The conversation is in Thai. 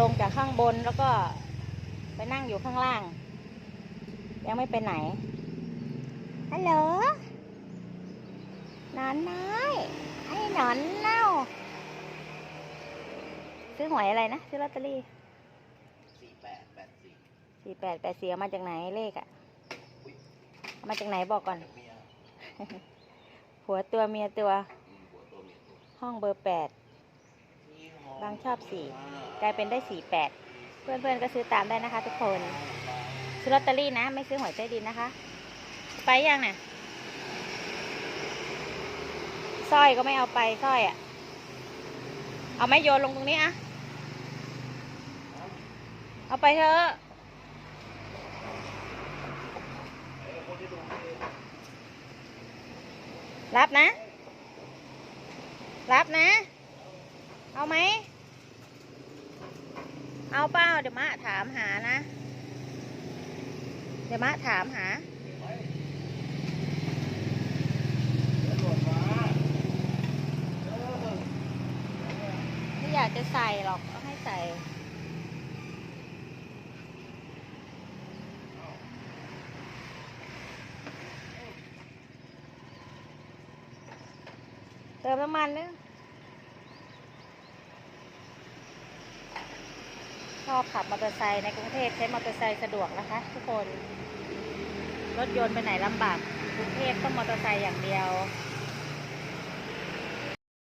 ลงจากข้างบนแล้วก็ไปนั่งอยู่ข้างล่าง ยังไม่ไปไหนฮัลโหลหนอนน้อยไอ้หนอนเน่า ซื้อหวยอะไรนะ ซื้อลอตเตอรี่สี่แปดแปดสี่สี่แปดแปดสี่เอามาจากไหนเลขอะเอามาจากไหนบอกก่อนเมียหัวตัวเมียตัวอืมหัวตัวเมียตัว ห้องเบอร์แปดนี่หม บางชอบสี่กลายเป็นได้สี่แปดเพื่อนๆก็ซื้อตามได้นะคะ ทุกคนซื้อลอตเตอรี่นะ ไม่ซื้อหวยใต้ดินนะคะ ไปยังน่ะสร้อยก็ไม่เอาไปสร้อยอะ่ะ เอาไม้โยนลงตรงนี้อะเอาไปเถอะรับนะ รับนะ เอาไหม เอาเปล่าเดี๋ยวมะถามหานะ เดี๋ยวมะถามหา ไม่อยากจะใส่หรอกเอาให้ใส่เติมน้ำมันนึง ชอบขับมอเตอร์ไซค์ในกรุงเทพใช้มอเตอร์ไซค์สะดวกนะคะ ทุกคนรถยนต์ไปไหนลำบากกรุงเทพต้องมอเตอร์ไซค์อย่างเดียว